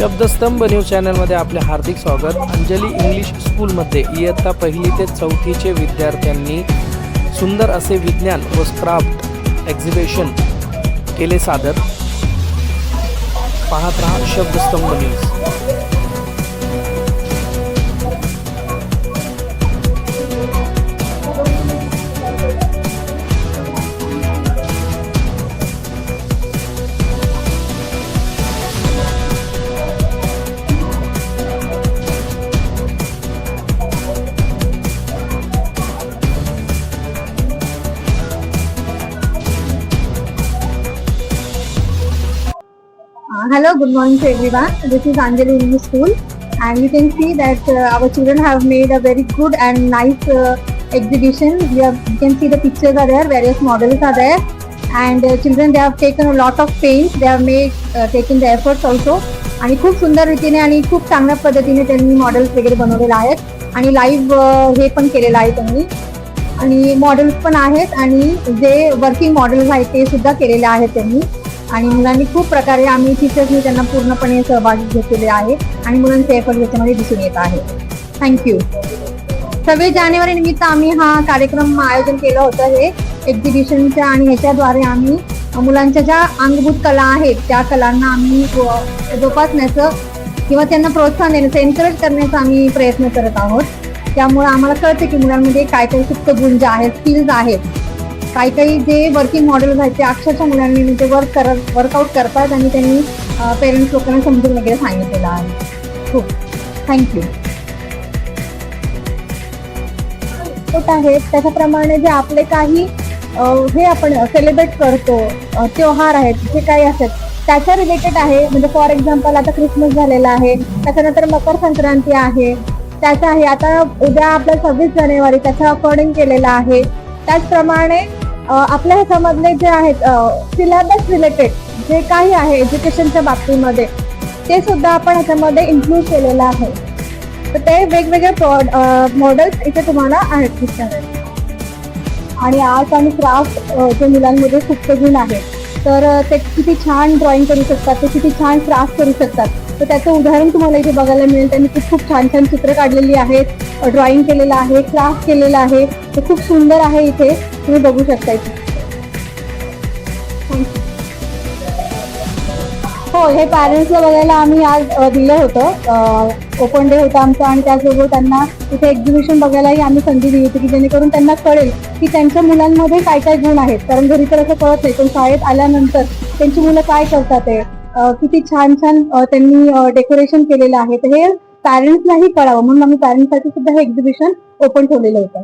शब्दस्तंभ news चॅनलमध्ये आपले हार्दिक स्वागत. अंजली इंग्लिश स्कूलमध्ये इयत्ता पहिली ते चौथीचे विद्यार्थ्यांनी सुंदर असे विज्ञान व स्क्राफ्ट एक्झिबिशन केले सादर. पाहत रहा Shabdastambh news. Uh, hello, good morning to everyone. This is Anjali English School, and you can see that uh, our children have made a very good and nice uh, exhibition. We have, you can see the pictures are there, various models are there, and uh, children they have taken a lot of pains. They have made uh, taken the efforts also. आणि खूप सुंदर रीतीने आणि खूप चांगल्या पद्धतीने त्यांनी models वगैरे बनवलेले आहेत आणि लाईव्ह हे पण केलेलं आहे त्यांनी आणि मॉडेल्स पण आहेत आणि जे वर्किंग मॉडेल्स आहेत ते सुद्धा केलेले आहेत त्यांनी आणि मुलांनी खूप प्रकारे आम्ही टीचर्सनी त्यांना पूर्णपणे सहभागी घेतलेले आहे आणि मुलांचे एफर्ट याच्यामध्ये दिसून येत आहे. थँक्यू सव्वीस जानेवारी निमित्त आम्ही हा कार्यक्रम आयोजन केलं होतं. हे एक्झिबिशनच्या आणि ह्याच्याद्वारे आम्ही मुलांच्या ज्या अंगभूत कला आहेत त्या कलांना आम्ही जोपासण्याचं किंवा त्यांना प्रोत्साहन देण्याचं एनकरेज करण्याचा आम्ही प्रयत्न करत आहोत. त्यामुळे आम्हाला कळतं की मुलांमध्ये काय काय सुप्त गुण जे आहेत स्किल्स आहेत काही काही जे वर्किंग मॉडेल्स आहेत ते अक्षरशः मुलांनी म्हणजे वर्क करत वर्कआउट करतात आणि त्यांनी पेरेंट्स लोकांना समजून वगैरे सांगितलेलं आहे. खूप थँक्यू होत आहेत त्याच्याप्रमाणे जे आपले काही हे आपण सेलिब्रेट करतो त्योहार आहेत जे काही असतात त्याच्या रिलेटेड आहे. म्हणजे फॉर एक्झाम्पल आता क्रिसमस झालेला आहे. त्याच्यानंतर मकर संक्रांती आहे. त्याचं आहे. आता उद्या आपला सव्वीस जानेवारी त्याच्या अकॉर्डिंग केलेलं आहे. त्याचप्रमाणे आपल्या ह्याच्यामधले जे आहेत सिलेबस रिलेटेड जे काही आहे एज्युकेशनच्या बाबतीमध्ये ते सुद्धा आपण ह्याच्यामध्ये इन्क्लूड केलेलं आहे. तर ते वेगवेगळे मॉडेल्स इथे तुम्हाला आहेत दिसणार. आणि आर्ट आणि क्राफ्ट जे मुलांमध्ये खूप गुण आहे. तर ते किती छान ड्रॉइंग करू शकतात ते किती छान क्राफ्ट करू शकतात. तर त्याचं उदाहरण तुम्हाला इथे बघायला मिळेल. त्यांनी खूप खूप छान छान चित्र काढलेली आहेत. ड्रॉइंग केलेलं आहे क्राफ्ट केलेलं आहे. ते खूप सुंदर आहे इथे. तुम्ही बघू शकता इथे. हो हे पॅरेंट्सला बघायला आम्ही आज दिलं होतं. ओपन डे होता आमचा आणि त्याचबरोबर त्यांना इथे एक्झिबिशन बघायलाही आम्ही संधी दिली होती की जेणेकरून त्यांना कळेल की त्यांच्या मुलांमध्ये काय काय गुण आहेत. कारण घरी तर असं कळत नाही पण शाळेत आल्यानंतर त्यांची मुलं काय करतात ते? किती छान छान त्यांनी डेकोरेशन केलेलं आहे. तर हे पॅरेंट्सलाही कळावं म्हणून आम्ही पॅरेंट्ससाठी सुद्धा हे एक्झिबिशन ओपन ठेवलेलं होतं.